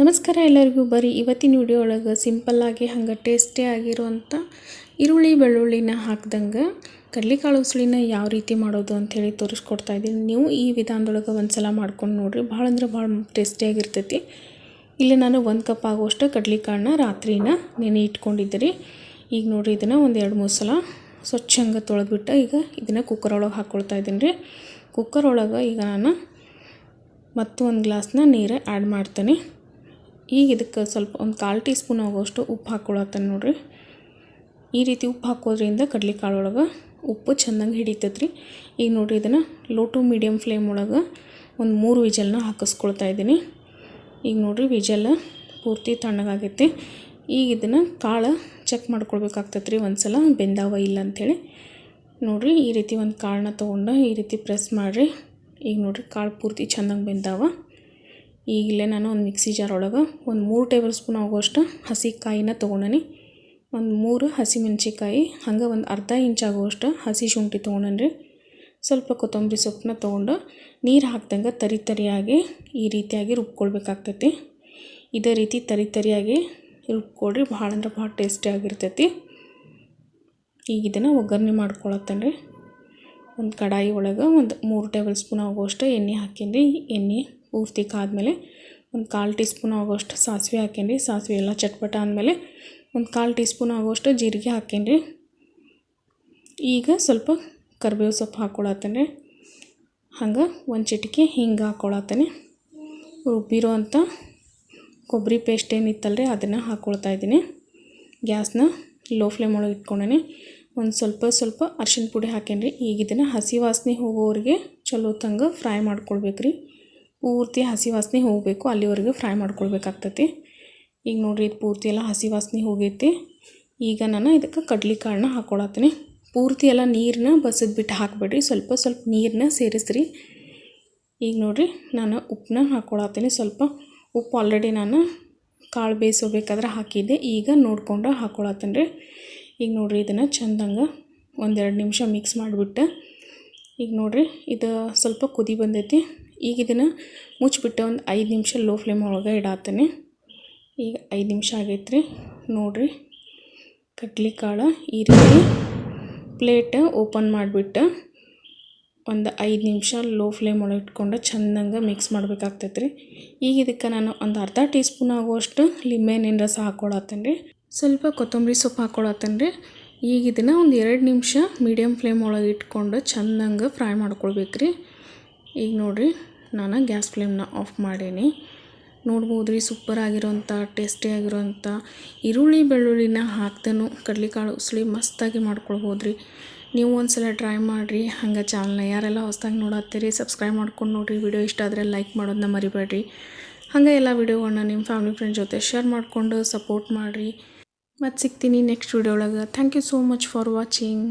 ನಮಸ್ಕಾರ ಎಲ್ಲರಿಗೂ. ಬರೀ ಇವತ್ತಿನ ವಿಡಿಯೋ ಒಳಗೆ ಸಿಂಪಲ್ಲಾಗಿ ಹಂಗೆ ಟೇಸ್ಟಿ ಆಗಿರುವಂಥ ಈರುಳ್ಳಿ, ಬೆಳ್ಳುಳ್ಳಿನ ಹಾಕ್ದಂಗೆ ಕಡ್ಲೆಕಾಳು ಉಸುಳಿನ ಯಾವ ರೀತಿ ಮಾಡೋದು ಅಂಥೇಳಿ ತೋರಿಸ್ಕೊಡ್ತಾ ಇದ್ದೀನಿ. ನೀವು ಈ ವಿಧಾನದೊಳಗೆ ಒಂದು ಸಲ ಮಾಡ್ಕೊಂಡು ನೋಡಿರಿ. ಭಾಳ ಅಂದ್ರೆ ಭಾಳ ಟೇಸ್ಟಿಯಾಗಿರ್ತೈತಿ ಇಲ್ಲಿ ನಾನು ಒಂದು ಕಪ್ ಆಗುವಷ್ಟು ಕಡ್ಲೆಕಾಳನ್ನ ರಾತ್ರಿನ ನೆನೆ ಇಟ್ಕೊಂಡಿದ್ದೆ ರೀ ಈಗ ನೋಡಿರಿ ಇದನ್ನು ಒಂದು ಎರಡು ಮೂರು ಸಲ ಸ್ವಚ್ಛ ಹಂಗೆ ತೊಳೆದ್ಬಿಟ್ಟು ಈಗ ಇದನ್ನು ಕುಕ್ಕರ್ ಒಳಗೆ ಹಾಕ್ಕೊಳ್ತಾ ಇದ್ದೀನಿ. ರೀ ಕುಕ್ಕರ್ ಒಳಗೆ ಈಗ ನಾನು ಮತ್ತೊಂದು ಗ್ಲಾಸ್ನ ನೀರು ಆ್ಯಡ್ ಮಾಡ್ತೀನಿ. ಈಗ ಇದಕ್ಕೆ ಸ್ವಲ್ಪ ಒಂದು ಕಾಲು ಟೀ ಸ್ಪೂನ್ ಆಗುವಷ್ಟು ಉಪ್ಪು ಹಾಕ್ಕೊಳತ್ತೇನೆ ನೋಡಿರಿ. ಈ ರೀತಿ ಉಪ್ಪು ಹಾಕೋದ್ರಿಂದ ಕಡ್ಲೆಕಾಳು ಒಳಗೆ ಉಪ್ಪು ಚೆಂದಂಗೆ ಹಿಡಿತೈತ್ರಿ. ಈಗ ನೋಡಿರಿ ಇದನ್ನು ಲೋ ಟು ಮೀಡಿಯಮ್ ಫ್ಲೇಮ್ ಒಳಗೆ ಒಂದು ಮೂರು ವಿಜಲ್ನ ಹಾಕಿಸ್ಕೊಳ್ತಾ ಇದ್ದೀನಿ. ಈಗ ನೋಡಿರಿ ವಿಜಲ್ ಪೂರ್ತಿ ತಣ್ಣಗಾಗೈತಿ. ಈಗ ಇದನ್ನು ಕಾಳು ಚೆಕ್ ಮಾಡ್ಕೊಳ್ಬೇಕಾಗ್ತೈತ್ರಿ ಒಂದು ಸಲ ಬೆಂದಾವ ಇಲ್ಲ ಅಂಥೇಳಿ. ನೋಡಿರಿ ಈ ರೀತಿ ಒಂದು ಕಾಳನ್ನ ತೊಗೊಂಡು ಈ ರೀತಿ ಪ್ರೆಸ್ ಮಾಡಿರಿ. ಈಗ ನೋಡಿರಿ ಕಾಳು ಪೂರ್ತಿ ಚೆಂದಂಗೆ ಬೆಂದಾವ. ಈಗಲೇ ನಾನು ಒಂದು ಮಿಕ್ಸಿ ಜಾರ್ ಒಳಗೆ ಒಂದು ಮೂರು ಟೇಬಲ್ ಸ್ಪೂನ್ ಆಗುವಷ್ಟು ಹಸಿ ಕಾಯಿನ ತೊಗೊಂಡನಿ. ಒಂದು ಮೂರು ಹಸಿಮೆಣ್ಸಿಕಾಯಿ ಹಂಗೆ ಒಂದು ಅರ್ಧ ಇಂಚ್ ಆಗುವಷ್ಟು ಹಸಿ ಶುಂಠಿ ತೊಗೊಂಡನ್ರಿ. ಸ್ವಲ್ಪ ಕೊತ್ತಂಬರಿ ಸೊಪ್ಪನ್ನ ತೊಗೊಂಡು ನೀರು ಹಾಕ್ದಂಗೆ ತರಿ ತರಿಯಾಗಿ ಈ ರೀತಿಯಾಗಿ ರುಬ್ಕೊಳ್ಬೇಕಾಗ್ತೈತಿ. ಇದೇ ರೀತಿ ತರಿ ತರಿಯಾಗಿ ರುಬ್ಕೊಳ್ರಿ, ಭಾಳ ಅಂದ್ರೆ ಭಾಳ ಟೇಸ್ಟಿಯಾಗಿರ್ತೈತಿ ಈಗ ಇದನ್ನು ಒಗ್ಗರಣೆ ಮಾಡ್ಕೊಳತ್ತೇನೆ ರೀ ಒಂದು ಕಡಾಯಿ ಒಳಗೆ ಒಂದು ಮೂರು ಟೇಬಲ್ ಸ್ಪೂನ್ ಆಗುವಷ್ಟು ಎಣ್ಣೆ ಹಾಕೀನಿ ಎಣ್ಣೆ ಪೂರ್ತಿ ಕಾದಮೇಲೆ ಒಂದು ಕಾಲು ಟೀ ಸ್ಪೂನ್ ಆಗೋಷ್ಟು ಸಾಸಿವೆ ಹಾಕೇನಿ ಸಾಸಿವೆ ಎಲ್ಲ ಚಟ್ಪಟ ಆದಮೇಲೆ ಒಂದು ಕಾಲು ಟೀ ಸ್ಪೂನ್ ಆಗೋಷ್ಟು ಜೀರಿಗೆ ಹಾಕೇನಿ ಈಗ ಸ್ವಲ್ಪ ಕರಿಬೇವು ಸೊಪ್ಪು ಹಾಕ್ಕೊಳತ್ತೇನೆ ಹಂಗೆ ಒಂದು ಚಿಟಿಕೆ ಹಿಂಗೆ ಹಾಕ್ಕೊಳತ್ತೇನೆ ರುಬ್ಬಿರೋ ಅಂಥ ಕೊಬ್ಬರಿ ಪೇಸ್ಟ್ ಏನಿತ್ತಲ್ಲ ರೀ ಅದನ್ನು ಹಾಕ್ಕೊಳ್ತಾ ಇದ್ದೀನಿ. ಗ್ಯಾಸ್ನ ಲೋ ಫ್ಲೇಮ್ ಒಳಗೆ ಇಟ್ಕೊಂಡೇನೆ. ಒಂದು ಸ್ವಲ್ಪ ಸ್ವಲ್ಪ ಅರ್ಶಿನ ಪುಡಿ ಹಾಕೇನ್ರಿ ಈಗ ಇದನ್ನು ಹಸಿ ವಾಸನೆ ಹೋಗೋರಿಗೆ ಚಲೋ ತಂಗ ಫ್ರೈ ಮಾಡ್ಕೊಳ್ಬೇಕು ರೀ ಪೂರ್ತಿ ಹಸಿ ವಾಸನೆ ಹೋಗಬೇಕು, ಅಲ್ಲಿವರೆಗೂ ಫ್ರೈ ಮಾಡ್ಕೊಳ್ಬೇಕಾಗ್ತೈತಿ. ಈಗ ನೋಡಿರಿ ಇದು ಪೂರ್ತಿ ಎಲ್ಲ ಹಸಿ ವಾಸನೆ ಹೋಗೈತಿ. ಈಗ ನಾನು ಇದಕ್ಕೆ ಕಡ್ಲೆ ಕಾಳನ್ನ ಹಾಕ್ಕೊಳತ್ತೀನಿ ಪೂರ್ತಿ ಎಲ್ಲ ನೀರನ್ನ ಬಸದ್ಬಿಟ್ಟು ಹಾಕಬೇಡ್ರಿ, ಸ್ವಲ್ಪ ಸ್ವಲ್ಪ ನೀರನ್ನ ಸೇರಿಸ್ರಿ. ಈಗ ನೋಡಿರಿ ನಾನು ಉಪ್ಪನ್ನ ಹಾಕ್ಕೊಳತ್ತೀನಿ ಸ್ವಲ್ಪ ಉಪ್ಪು ಆಲ್ರೆಡಿ ನಾನು ಕಾಳು ಬೇಯಿಸೋಬೇಕಾದ್ರೆ ಹಾಕಿದ್ದೆ. ಈಗ ನೋಡಿಕೊಂಡು ಹಾಕ್ಕೊಳತ್ತೀನಿ ರೀ ಈಗ ನೋಡಿರಿ ಇದನ್ನು ಚೆಂದಂಗೆ ಒಂದೆರಡು ನಿಮಿಷ ಮಿಕ್ಸ್ ಮಾಡಿಬಿಟ್ಟು, ಈಗ ನೋಡಿರಿ ಇದು ಸ್ವಲ್ಪ ಕುದಿ ಬಂದೈತಿ. ಈಗ ಇದನ್ನು ಮುಚ್ಚಿಬಿಟ್ಟು ಒಂದು ಐದು ನಿಮಿಷ ಲೋ ಫ್ಲೇಮ್ ಒಳಗೆ ಇಡಾತೀನಿ. ಈಗ ಐದು ನಿಮಿಷ ಆಗೈತ್ರಿ. ನೋಡಿರಿ ಕಡ್ಲೆಕಾಳು ಈ ರೀತಿ ಪ್ಲೇಟ್ ಓಪನ್ ಮಾಡಿಬಿಟ್ಟು ಒಂದು ಐದು ನಿಮಿಷ ಲೋ ಫ್ಲೇಮ್ ಒಳಗೆ ಇಟ್ಕೊಂಡು ಚೆಂದಂಗೆ ಮಿಕ್ಸ್ ಮಾಡಬೇಕಾಗ್ತೈತೆ ರೀ ಈಗ ಇದಕ್ಕೆ ನಾನು ಒಂದು ಅರ್ಧ ಟೀ ಸ್ಪೂನ್ ಆಗುವಷ್ಟು ಲಿಂಬೆಹಣ್ಣಿನ ರಸ ಹಾಕ್ಕೊಳತ್ತೇನೆ ರೀ ಸ್ವಲ್ಪ ಕೊತ್ತಂಬರಿ ಸೊಪ್ಪು ಹಾಕ್ಕೊಳತ್ತೇನೆ ರೀ ಈಗ ಇದನ್ನು ಒಂದು ಎರಡು ನಿಮಿಷ ಮೀಡಿಯಮ್ ಫ್ಲೇಮ್ ಒಳಗೆ ಇಟ್ಕೊಂಡು ಚೆಂದಂಗೆ ಫ್ರೈ ಮಾಡ್ಕೊಳ್ಬೇಕು ರೀ ಈಗ ನೋಡಿರಿ ನಾನು ಗ್ಯಾಸ್ ಫ್ಲೇಮ್ನ ಆಫ್ ಮಾಡೀನಿ. ನೋಡ್ಬೋದು ರೀ ಸೂಪರ್ ಆಗಿರೋಂಥ ಟೇಸ್ಟಿ ಆಗಿರೋಂಥ ಈರುಳ್ಳಿ, ಬೆಳ್ಳುಳ್ಳಿನ ಹಾಕ್ದನು ಕಡಲೆಕಾಳು ಉಸಳಿ ಮಸ್ತಾಗಿ ಮಾಡ್ಕೊಳ್ಬೋದು ರೀ ನೀವು ಒಂದು ಸಲ ಟ್ರೈ ಮಾಡಿರಿ, ಹಂಗೆ ಚಾನಲ್ನ ಯಾರೆಲ್ಲ ಹೊಸ್ದಾಗಿ ನೋಡತ್ತೀರಿ ಸಬ್ಸ್ಕ್ರೈಬ್ ಮಾಡ್ಕೊಂಡು ನೋಡಿರಿ ವಿಡಿಯೋ ಇಷ್ಟ ಆದರೆ ಲೈಕ್ ಮಾಡೋದನ್ನ ಮರಿಬೇಡ್ರಿ. ಹಂಗೆ ಎಲ್ಲ ವೀಡಿಯೋಗಳನ್ನ ನಿಮ್ಮ ಫ್ಯಾಮಿಲಿ ಫ್ರೆಂಡ್ ಜೊತೆ ಶೇರ್ ಮಾಡಿಕೊಂಡು ಸಪೋರ್ಟ್ ಮಾಡಿರಿ. ಮತ್ತು ಸಿಗ್ತೀನಿ ನೆಕ್ಸ್ಟ್ ವಿಡಿಯೋ ಒಳಗೆ. Thank you so much for watching